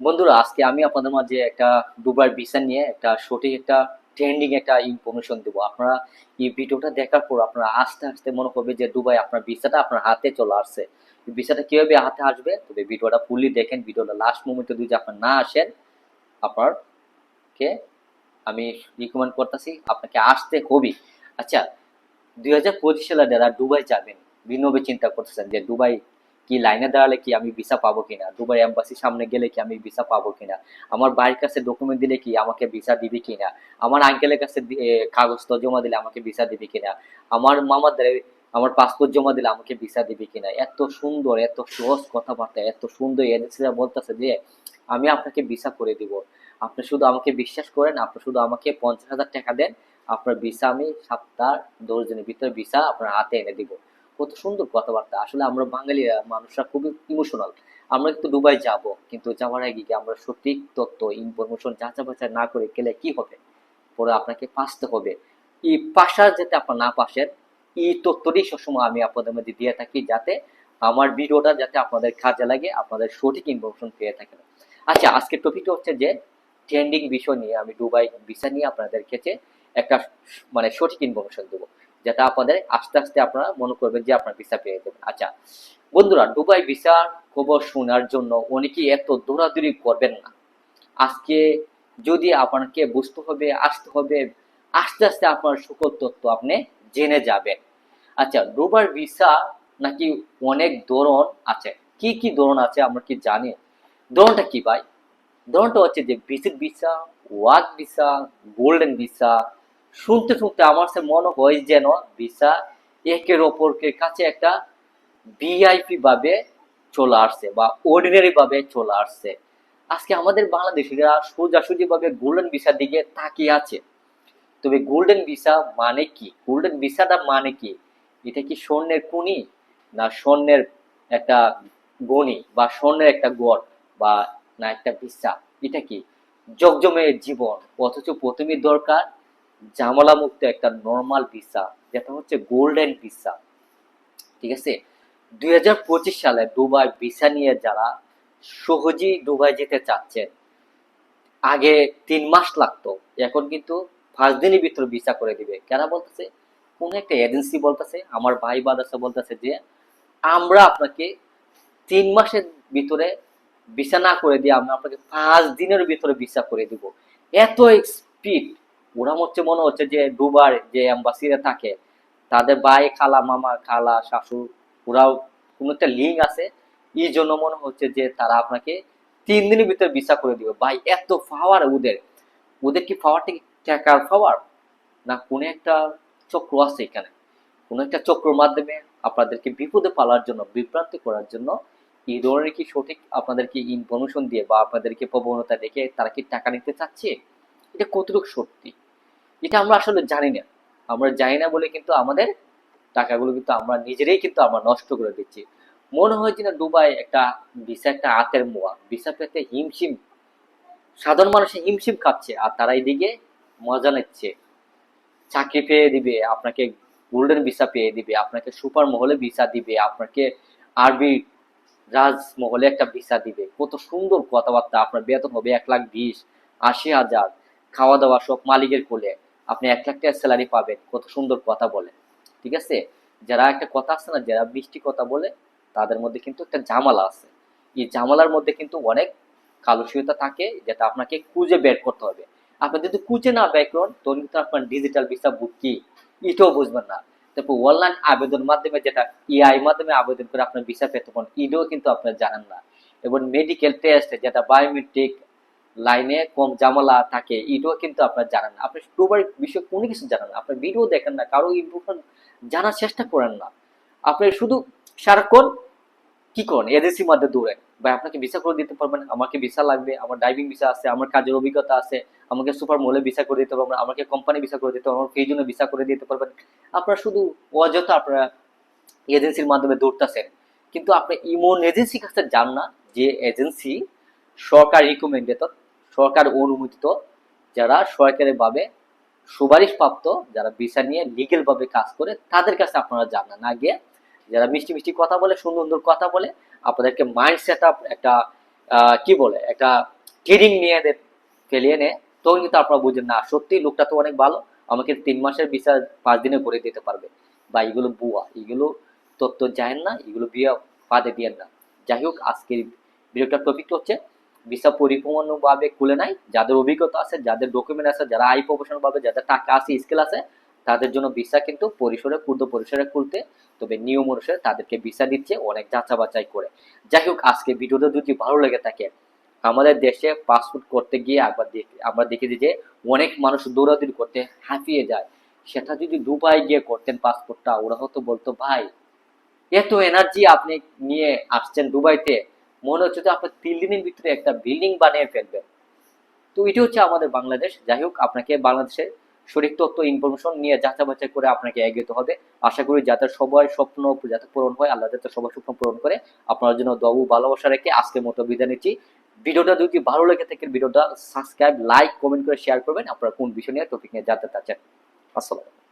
বন্ধুরা, আজকে আমি আপনাদের মাঝে একটা দুবার ভিসা নিয়ে একটা সঠিক একটা ট্রেন্ডিং একটা ইনফরমেশন দেবো। আপনারা এই ভিডিওটা দেখার পর আপনারা আস্তে আস্তে মনে করবে যে দুবাই আপনার ভিসাটা আপনার হাতে চলে আসছে। ভিসাটা কীভাবে হাতে আসবে? তবে ভিডিওটা ফুললি দেখেন, ভিডিওটা লাস্ট মুমেন্টে যদি আপনার না আসেন আপনার কে আমি রিকমেন্ড করতেছি, আপনাকে আসতে হবে। আচ্ছা দুই হাজার পঁচিশ সালে যারা দুবাই যাবেন ভিন্নভাবে চিন্তা করতেছেন যে দুবাই কি লাইনে দাঁড়ালে কি আমি ভিসা পাবো কিনা? দুবাই এম্বাসির সামনে গেলে কি আমি ভিসা পাবো কিনা? আমার বাড়ির কাছে ডকুমেন্ট দিলে কি আমাকে ভিসা দিবে কিনা? আমার আঙ্কেলের কাছে কাগজ জমা দিলে আমাকে ভিসা দিবে কিনা? আমার মামাদের, আমার পাসপোর্ট জমা দিলে আমাকে ভিসা দিবে কিনা? এত সুন্দর, এত সহজ কথাবার্তা, এত সুন্দর এজেন্সিরা বলতেছে যে, আমি আপনাকে ভিসা করে দিব। আপনি শুধু আমাকে বিশ্বাস করেন, আপনি শুধু আমাকে পঞ্চাশ হাজার টাকা দেন। আপনার ভিসা আমি সপ্তাহ দশ দিনের ভিতরে ভিসা আপনার হাতে এনে দিব। কত সুন্দর কথাবার্তা। আসলে আমরা বাঙালি, মানুষরা খুবই ইমোশনাল আমরা কিন্তু দুবাই যাব, কিন্তু যাওয়ার আগে কি আমরা সঠিক তথ্য ইনফরমেশন যাচাই বাছাই না করে গেলে কি হবে? পরে আপনাকে পাসতে হবে। এই পাশার যাতে আপনার না পাশেন এই তথ্যটি সবসময় আমি আপনাদের মধ্যে দিয়ে থাকি যাতে আমার ভিডিওটা যাতে আপনাদের কাজে লাগে, আপনাদের সঠিক ইনফরমেশন পেয়ে থাকেন। আচ্ছা আজকের টপিকটা হচ্ছে যে ট্রেন্ডিং বিষয় নিয়ে, আমি দুবাই ভিসা নিয়ে আপনাদের কাছে একটা মানে সঠিক ইনফরমেশন দেবো। যেটা আপনাদের আস্তে আস্তে আপনারা মনে করবেন যে আপনার ভিসা পেয়ে যাবেন। আচ্ছা বন্ধুরা, দুবাই ভিসার খবর শোনার জন্য অনেকেই এত দৌড়াদৌড়ি করবেন না। আজকে যদি আপনাকে বুঝতে হবে, আসতে হবে, আস্তে আস্তে আপনার সকল তথ্য আপনি জেনে যাবেন। আচ্ছা দুবার ভিসা নাকি অনেক ধরন আছে? কি কি ধরন আছে আমরা কি জানি? ধরনটা কি ভাই? ধরনটা হচ্ছে যে visit visa work visa golden visa শুনতে শুনতে আমার সে মনে হয় যেন ভিসা একের অপরকে কাছে একটা ভিআইপি ভাবে চলে আসছে বা অর্ডিনারি ভাবে চলে আসছে। আজকে আমাদের বাংলাদেশিরা সোজাসুজি ভাবে গোল্ডেন ভিসার দিকে তাকিয়ে আছে। তবে গোল্ডেন ভিসা মানে কি? গোল্ডেন ভিসাটা মানে কি? এটা কি স্বর্ণের কুনি না স্বর্ণের একটা গণি বা স্বর্ণের একটা গড় বা না একটা ভিসা? এটা কি? জগজমের জীবন, অথচ প্রথমে দরকার জামালা মুক্ত একটা নর্মাল ভিসা যেটা হচ্ছে গোল্ডেন ভিসা ঠিক আছে? দুই সালে দুবাই ভিসা নিয়ে যারা সহজেই দুবাই যেতে চাচ্ছেন, আগে তিন মাস লাগতো। এখন কিন্তু পাঁচ দিনের ভিতরে ভিসা করে দিবে। কেনা বলতেছে? কোন একটা এজেন্সি বলতেছে, আমার ভাই বাদাসা বলতেছে যে, আমরা আপনাকে তিন মাসের ভিতরে ভিসা না করে দিয়ে আমরা আপনাকে পাঁচ দিনের ভিতরে ভিসা করে দিব। এত স্পিড ওরা হচ্ছে মনে হচ্ছে যে দুবার যে অ্যাম্বাসিরা থাকে, তাদের ভাই খালা, মামা, খালা শাশুড় ওরাও কোনো একটা লিঙ্ক আছে, এই জন্য মনে হচ্ছে যে তারা আপনাকে তিন দিনের ভিতরে ভিসা করে দিবে। ভাই, এত পাওয়ার ওদের। ওদের কি পাওয়ারটা কি টাকার পাওয়ার না কোনো একটা চক্র আছে এখানে। কোনো একটা চক্রের মাধ্যমে আপনাদেরকে বিপদে পালার জন্য, বিভ্রান্তি করার জন্য এই ধরনের কি সঠিক আপনাদেরকে ইনফরমেশন দিয়ে বা আপনাদেরকে প্রবণতা দেখে তারা কি টাকা নিতে চাচ্ছে? এটা কতটুকু সত্যি? এটা আমরা আসলে জানি না। আমরা জানি না বলে কিন্তু আমাদের টাকাগুলো কিন্তু আমরা নিজেরাই কিন্তু আমরা নষ্ট করে দিচ্ছি। মনে হয় যে না দুবাই একটা ভিসা, একটা হাতের মোয়া। ভিসা পেতে হিমশিম, সাধারণ মানুষে হিমশিম খাচ্ছে আর তারা এইদিকে মজা নিচ্ছে। চাকরি পেয়ে দিবে, আপনাকে গোল্ডেন ভিসা পেয়ে দিবে, আপনাকে সুপার মহলে ভিসা দিবে, আপনাকে আরবি রাজমহলে একটা ভিসা দিবে। কত সুন্দর কথাবার্তা, আপনার বেতন হবে এক লাখ বিশ, আশি হাজার খাওয়া দাওয়া সব মালিকের কোলে। আপনি এক লাখ টাকা স্যালারি পাবেন। কত সুন্দর কথা বলে। ঠিক আছে? যারা একটা কথা আছে না, যারা মিষ্টি কথা বলে, তাদের মধ্যে কিন্তু একটা জামালা আছে। এই জামালার মধ্যে কিন্তু অনেক কালুষিয়তা থাকে যেটা আপনাকে খুঁজে বের করতে হবে। আপনি যদি খুঁজে না বের করেন, তখন কিন্তু আপনার ডিজিটাল ভিসা বুক কি? এটাও বুঝবেন না। তারপর অনলাইন আবেদন মাধ্যমে যেটা ইআই মাধ্যমে আবেদন করে আপনার ভিসা পেতে পারেন, এটাও কিন্তু আপনার জানেন না। এবং মেডিকেল টেস্ট যেটা বায়োমেট্রিক লাইনে কম জামালা থাকে, এটাও কিন্তু আপনার জানেন না। আপনি দুবার বিষয়ে কোনো কিছু জানেন না। আপনার ভিডিও দেখেন না, কারও ইনফরমেশন জানার চেষ্টা করেন না। আপনি শুধু সারাক্ষণ কি করেন? এজেন্সির মধ্যে দৌড়েন। ভাই, আপনাকে ভিসা করে দিতে পারবেন আমাকে ভিসা লাগবে, আমার ড্রাইভিং ভিসা আছে, আমার কাজের অভিজ্ঞতা আছে, আমাকে সুপার মলে ভিসা করে দিতে পারবেন আমাকে কোম্পানি ভিসা করে দিতে পারবেন সেই জন্য ভিসা করে দিতে পারবেন আপনারা শুধু অযথা আপনারা এজেন্সির মাধ্যমে দৌড়তেছেন। কিন্তু আপনি ইমন এজেন্সির কাছে যান না যে এজেন্সি সরকার রিকমেন্ডেড সরকার অনুমোদিত, যারা সরকারিভাবে সুপারিশ প্রাপ্ত যারা ভিসা নিয়ে লিগেল ভাবে কাজ করে, তাদের কাছে আপনারা যান না। গিয়ে যারা মিষ্টি মিষ্টি কথা বলে, সুন্দর সুন্দর কথা বলে, আপনাদেরকে মাইন্ড সেট আপ একটা কি বলে, একটা ট্রেনিং নিয়ে ফেলিয়ে নেয় তখন কিন্তু আপনারা বুঝেন না। সত্যি লোকটা তো অনেক ভালো, আমাকে তিন মাসের ভিসা পাঁচ দিনে করে দিতে পারবে। বা এগুলো বুয়া, এগুলো তত্ত্ব যায় না, এগুলো বিয়ে পাদে দিয়ে না। যাই হোক, আজকের ভিডিওটার টপিক হচ্ছে ভিসা পরিপূর্ণভাবে খুলে নাই, যাদের অভিজ্ঞতা আছে, যাদের ডকুমেন্ট আছে, যারা আই প্রফেশনাল ভাবে, যাদের টাকা আছে স্কিল আছে, তাদের জন্য ভিসা কিন্তু পরিসরে পূর্ণ পরিসরে খুলতে, তবে নিয়ম অনুসারে তাদেরকে ভিসা দিচ্ছে অনেক যাচা বাছাই করে। যাই হোক, আজকে ভিডিওটা যদি ভালো লেগে থাকে, আমাদের দেশে পাসপোর্ট করতে গিয়ে একবার আমরা দেখেছি যে অনেক মানুষ দৌড়াদৌড়ি করতে হাঁপিয়ে যায়। সেটা যদি দুবাই গিয়ে করতেন পাসপোর্টটা ওরা হয়তো বলতো, ভাই, এত এনার্জি আপনি নিয়ে আসছেন দুবাইতে মনে হচ্ছে যে আপনি তিন দিনের ভিতরে একটা বিল্ডিং বানিয়ে ফেলবেন। তো এটি হচ্ছে আমাদের বাংলাদেশ। যাই হোক, আপনাকে বাংলাদেশের সঠিক তথ্য ইনফরমেশন নিয়ে যাচাই বাছাই করে আপনাকে এগিয়ে হবে। আশা করি যাতে সবার স্বপ্ন যাতে পূরণ হয়, আল্লাহ যাতে সবার স্বপ্ন পূরণ করে। আপনার জন্য দবু ভালোবাসা রেখে আজকের মতো বিদায় নিচ্ছি। ভিডিওটা যদি ভালো লেগে থাকে, ভিডিওটা সাবস্ক্রাইব লাইক কমেন্ট করে শেয়ার করবেন। আপনারা কোন বিষয় নিয়ে টপিক নিয়ে জানতে চাচ্ছেন? আসসালাম